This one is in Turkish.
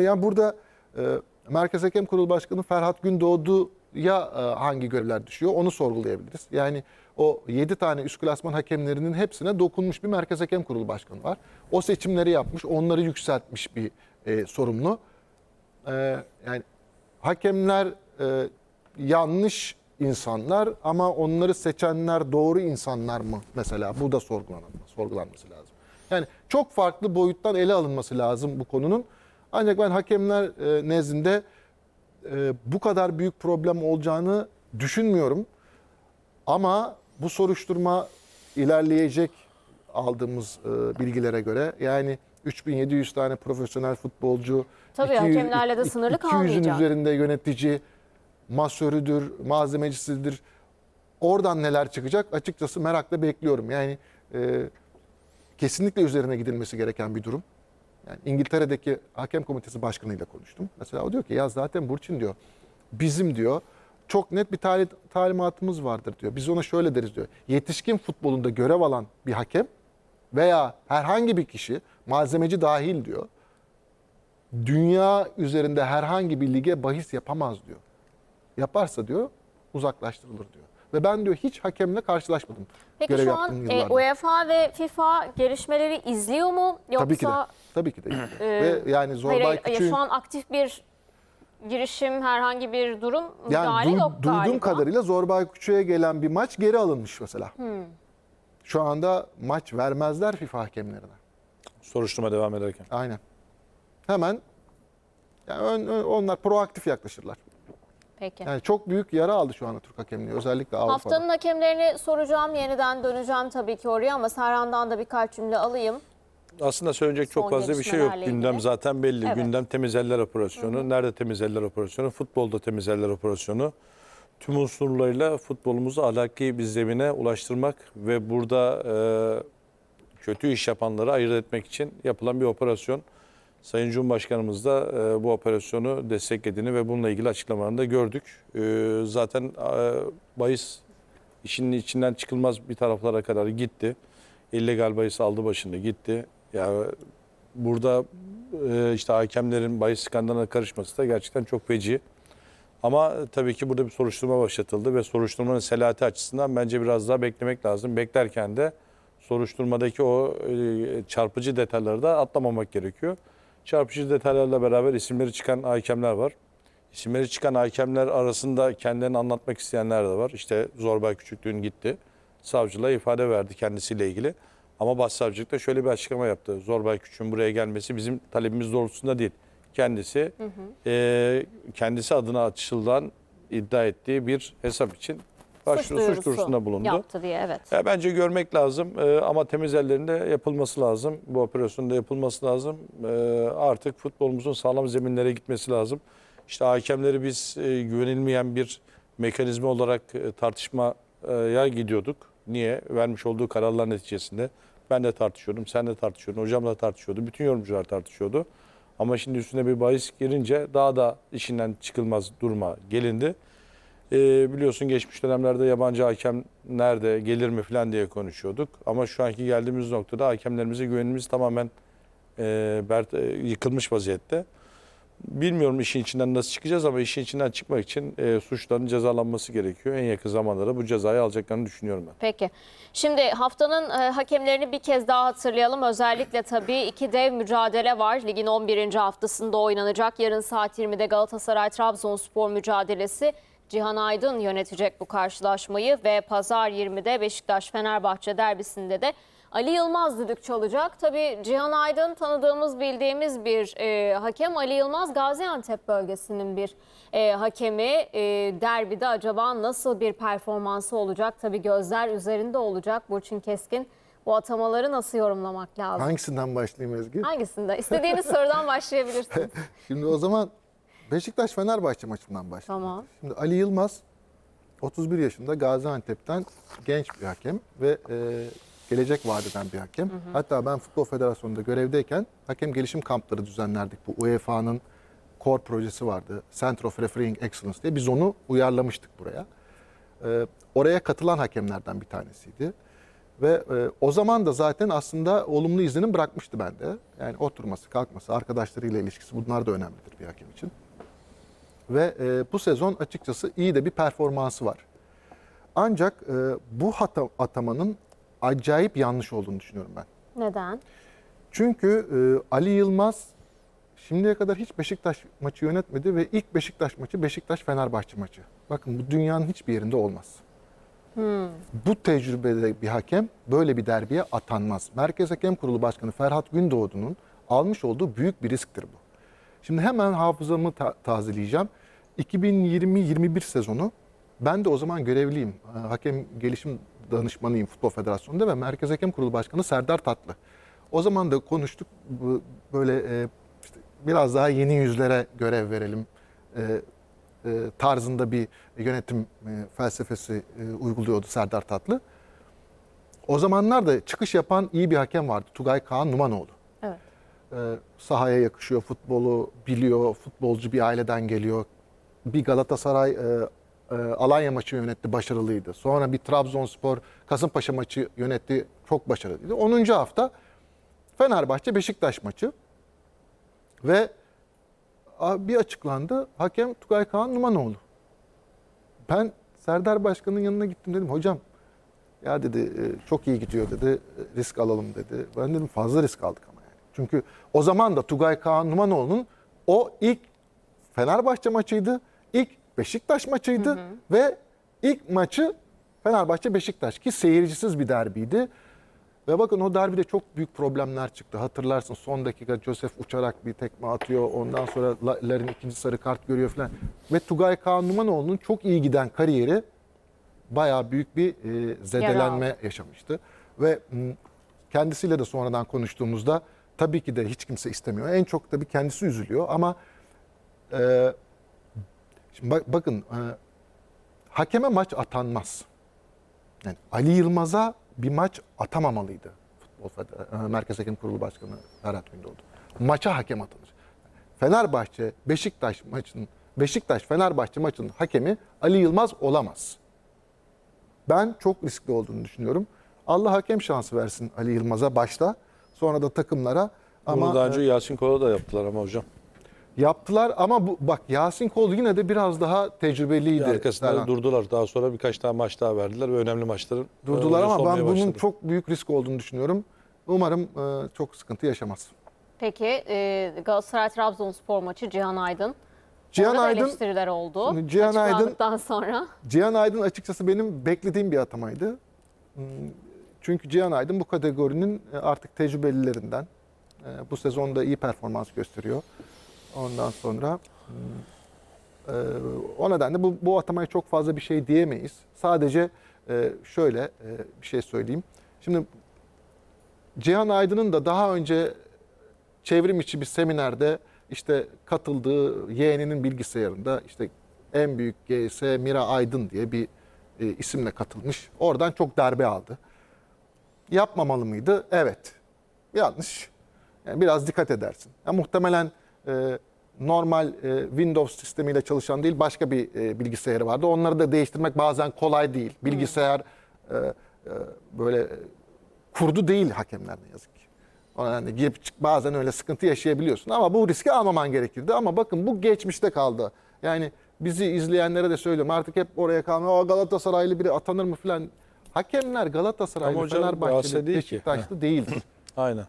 Yani burada e, Merkez Hakem Kurulu Başkanı Ferhat Gündoğdu'ya e, hangi görevler düşüyor onu sorgulayabiliriz. Yani o 7 tane üst klasman hakemlerinin hepsine dokunmuş bir Merkez Hakem Kurulu Başkanı var. O seçimleri yapmış, onları yükseltmiş bir e, sorumlu. E, yani hakemler e, yanlış insanlar ama onları seçenler doğru insanlar mı mesela? Bu da sorgulanması, sorgulanması lazım. Yani çok farklı boyuttan ele alınması lazım bu konunun. Ancak ben hakemler e, nezdinde e, bu kadar büyük problem olacağını düşünmüyorum. Ama bu soruşturma ilerleyecek aldığımız e, bilgilere göre. Yani 3700 tane profesyonel futbolcu, Tabii, hakemlerle de sınırlı 200'ün kalmayacak. üzerinde yönetici, masörüdür, malzemecisidir. Oradan neler çıkacak açıkçası merakla bekliyorum. Yani e, kesinlikle üzerine gidilmesi gereken bir durum. Yani İngiltere'deki hakem komitesi başkanıyla konuştum. Mesela o diyor ki ya zaten Burçin diyor bizim diyor çok net bir tali- talimatımız vardır diyor. Biz ona şöyle deriz diyor. Yetişkin futbolunda görev alan bir hakem veya herhangi bir kişi malzemeci dahil diyor. Dünya üzerinde herhangi bir lige bahis yapamaz diyor. Yaparsa diyor uzaklaştırılır diyor. Ve ben diyor hiç hakemle karşılaşmadım. Peki görev şu an e. UEFA ve FIFA gelişmeleri izliyor mu? Yoksa Tabii ki de. Tabii ki de. Ve yani Zorbay hayır, hayır, Küçük'ün şu an aktif bir girişim, herhangi bir durum yani müdahale du- yok duyduğum galiba. kadarıyla Zorbay Küçük'e gelen bir maç geri alınmış mesela. Hmm. Şu anda maç vermezler FIFA hakemlerine. Soruşturma devam ederken. Aynen. Hemen yani ön- ön- onlar proaktif yaklaşırlar. Peki. Yani çok büyük yara aldı şu anda Türk hakemliği özellikle Avrupa'da. Haftanın hakemlerini soracağım. Yeniden döneceğim tabii ki oraya ama Serhan'dan da birkaç cümle alayım. Aslında söyleyecek Son çok fazla bir şey yok. Gündem zaten belli. Evet. Gündem temiz eller operasyonu. Nerede temiz eller operasyonu? Futbolda temiz eller operasyonu. Tüm unsurlarıyla futbolumuzu ahlaki bir zemine ulaştırmak ve burada e, kötü iş yapanları ayırt etmek için yapılan bir operasyon. Sayın Cumhurbaşkanımız da e, bu operasyonu desteklediğini ve bununla ilgili açıklamalarını da gördük. E, zaten e, bahis işinin içinden çıkılmaz bir taraflara kadar gitti. İllegal bahis aldı başını gitti. Ya burada e, işte hakemlerin bahis skandalına karışması da gerçekten çok feci. Ama tabii ki burada bir soruşturma başlatıldı ve soruşturmanın selahati açısından bence biraz daha beklemek lazım. Beklerken de soruşturmadaki o e, çarpıcı detayları da atlamamak gerekiyor. Çarpıcı detaylarla beraber isimleri çıkan hakemler var. İsimleri çıkan hakemler arasında kendilerini anlatmak isteyenler de var. İşte Zorbay Küçüklüğün gitti. Savcılığa ifade verdi kendisiyle ilgili. Ama başsavcılık da şöyle bir açıklama yaptı. Zorbay Küçük'ün buraya gelmesi bizim talebimiz doğrultusunda değil. Kendisi e, kendisi adına açılan iddia ettiği bir hesap için başvuru suç duyurusunda bulundu. Yaptı diye evet. Ya bence görmek lazım e, ama temiz ellerinde yapılması lazım. Bu operasyonda yapılması lazım. E, artık futbolumuzun sağlam zeminlere gitmesi lazım. İşte hakemleri biz e, güvenilmeyen bir mekanizma olarak e, tartışmaya gidiyorduk. Niye? Vermiş olduğu kararlar neticesinde. Ben de tartışıyordum, sen de tartışıyordun, hocam da tartışıyordu, bütün yorumcular tartışıyordu. Ama şimdi üstüne bir bahis girince daha da işinden çıkılmaz duruma gelindi. Ee, biliyorsun geçmiş dönemlerde yabancı hakem nerede gelir mi falan diye konuşuyorduk. Ama şu anki geldiğimiz noktada hakemlerimize güvenimiz tamamen e, e, yıkılmış vaziyette. Bilmiyorum işin içinden nasıl çıkacağız ama işin içinden çıkmak için e, suçların cezalanması gerekiyor. En yakın zamanda da bu cezayı alacaklarını düşünüyorum ben. Peki. Şimdi haftanın e, hakemlerini bir kez daha hatırlayalım. Özellikle tabii iki dev mücadele var. Ligin 11. haftasında oynanacak. Yarın saat 20'de Galatasaray-Trabzonspor mücadelesi. Cihan Aydın yönetecek bu karşılaşmayı ve pazar 20'de Beşiktaş-Fenerbahçe derbisinde de Ali Yılmaz düdük çalacak. Tabii Cihan Aydın tanıdığımız, bildiğimiz bir e, hakem. Ali Yılmaz Gaziantep bölgesinin bir e, hakemi. E, derbide acaba nasıl bir performansı olacak? Tabii gözler üzerinde olacak. Burçin Keskin bu atamaları nasıl yorumlamak lazım? Hangisinden başlayayım Ezgi? Hangisinde? İstediğiniz sorudan başlayabilirsiniz. Şimdi o zaman Beşiktaş Fenerbahçe maçından başlayalım. Tamam. Şimdi Ali Yılmaz 31 yaşında Gaziantep'ten genç bir hakem ve e, gelecek vadeden bir hakem. Hatta ben Futbol Federasyonu'nda görevdeyken hakem gelişim kampları düzenlerdik. Bu UEFA'nın core projesi vardı. Center of Refereeing Excellence diye. Biz onu uyarlamıştık buraya. E, oraya katılan hakemlerden bir tanesiydi. Ve e, o zaman da zaten aslında olumlu izlenim bırakmıştı bende. Yani oturması, kalkması, arkadaşlarıyla ilişkisi bunlar da önemlidir bir hakem için. Ve e, bu sezon açıkçası iyi de bir performansı var. Ancak e, bu hata, atamanın acayip yanlış olduğunu düşünüyorum ben. Neden? Çünkü e, Ali Yılmaz şimdiye kadar hiç Beşiktaş maçı yönetmedi ve ilk Beşiktaş maçı Beşiktaş-Fenerbahçe maçı. Bakın bu dünyanın hiçbir yerinde olmaz. Bu tecrübede bir hakem böyle bir derbiye atanmaz. Merkez Hakem Kurulu Başkanı Ferhat Gündoğdu'nun almış olduğu büyük bir risktir bu. Şimdi hemen hafızamı ta- tazeleyeceğim. 2020-21 sezonu ben de o zaman görevliyim. Hakem gelişim danışmanıyım Futbol Federasyonu'nda ve Merkez Hakem Kurulu Başkanı Serdar Tatlı. O zaman da konuştuk böyle e, işte biraz daha yeni yüzlere görev verelim e, e, tarzında bir yönetim e, felsefesi e, uyguluyordu Serdar Tatlı. O zamanlar da çıkış yapan iyi bir hakem vardı. Tugay Kaan Numanoğlu. Evet. E, sahaya yakışıyor, futbolu biliyor, futbolcu bir aileden geliyor. Bir Galatasaray e, e, Alanya maçı yönetti, başarılıydı. Sonra bir Trabzonspor Kasımpaşa maçı yönetti, çok başarılıydı. 10. hafta Fenerbahçe Beşiktaş maçı ve bir açıklandı. Hakem Tugay Kaan Numanoğlu. Ben Serdar Başkan'ın yanına gittim dedim. Hocam ya dedi e, çok iyi gidiyor dedi. e, Risk alalım dedi. Ben dedim fazla risk aldık ama yani. Çünkü o zaman da Tugay Kaan Numanoğlu'nun o ilk Fenerbahçe maçıydı. ilk Beşiktaş maçıydı ve ilk maçı Fenerbahçe Beşiktaş ki seyircisiz bir derbiydi. Ve bakın o derbide çok büyük problemler çıktı. Hatırlarsın son dakika Josef uçarak bir tekme atıyor. Ondan sonra La- Larin ikinci sarı kart görüyor falan. Ve Tugay Kaan Numanoğlu'nun çok iyi giden kariyeri bayağı büyük bir e, zedelenme yaşamıştı. Ve kendisiyle de sonradan konuştuğumuzda tabii ki de hiç kimse istemiyor. En çok tabii kendisi üzülüyor ama e, şimdi bak- bakın e, hakeme maç atanmaz. Yani Ali Yılmaz'a bir maç atamamalıydı. Futbol e, Merkez Hakem Kurulu Başkanı Ferhat Gündoğdu. Maça hakem atanır. Fenerbahçe Beşiktaş maçının Beşiktaş Fenerbahçe maçının hakemi Ali Yılmaz olamaz. Ben çok riskli olduğunu düşünüyorum. Allah hakem şansı versin Ali Yılmaz'a başta. Sonra da takımlara. Ama Ama daha önce Yasin Kola da yaptılar ama hocam. E, yaptılar ama bu bak Yasin Kol yine de biraz daha tecrübeliydi. Arkasında Serhan. durdular. Daha sonra birkaç tdaha maç daha verdiler ve önemli maçların Durdular hocası ama ben bunun başladı. çok büyük risk olduğunu düşünüyorum. Umarım e, çok sıkıntı yaşamaz. Peki e, Galatasaray-Trabzonspor maçı Cihan Aydın. Cihan Aydın eleştiriler oldu. Cihan Aydın- sonra. Cihan Aydın açıkçası benim beklediğim bir atamaydı. Hmm, Çünkü Cihan Aydın bu kategorinin e, artık tecrübelilerinden. E, Bu sezonda iyi performans gösteriyor. Ondan sonra hmm, e, o nedenle bu, bu atamaya çok fazla bir şey diyemeyiz. Sadece e, şöyle e, bir şey söyleyeyim. Şimdi Cihan Aydın'ın da daha önce çevrim içi bir seminerde işte katıldığı yeğeninin bilgisayarında işte en büyük GS Mira Aydın diye bir e, isimle katılmış. Oradan çok darbe aldı. Yapmamalı mıydı? Evet. Yanlış. Yani biraz dikkat edersin. Ya muhtemelen e, normal e, Windows sistemiyle çalışan değil başka bir e, bilgisayarı vardı. Onları da değiştirmek bazen kolay değil. Bilgisayar e, e, böyle kurdu değil hakemler ne yazık ki. O nedenle girip çık bazen öyle sıkıntı yaşayabiliyorsun ama bu riski almaman gerekirdi. Ama bakın bu geçmişte kaldı. Yani bizi izleyenlere de söylüyorum artık hep oraya kalmıyor. "Aa, Galatasaraylı biri atanır mı falan. Hakemler Galatasaraylı, Ama hocam Fenerbahçeli, Galatasaray değil. Beşiktaşlı değildir. Aynen.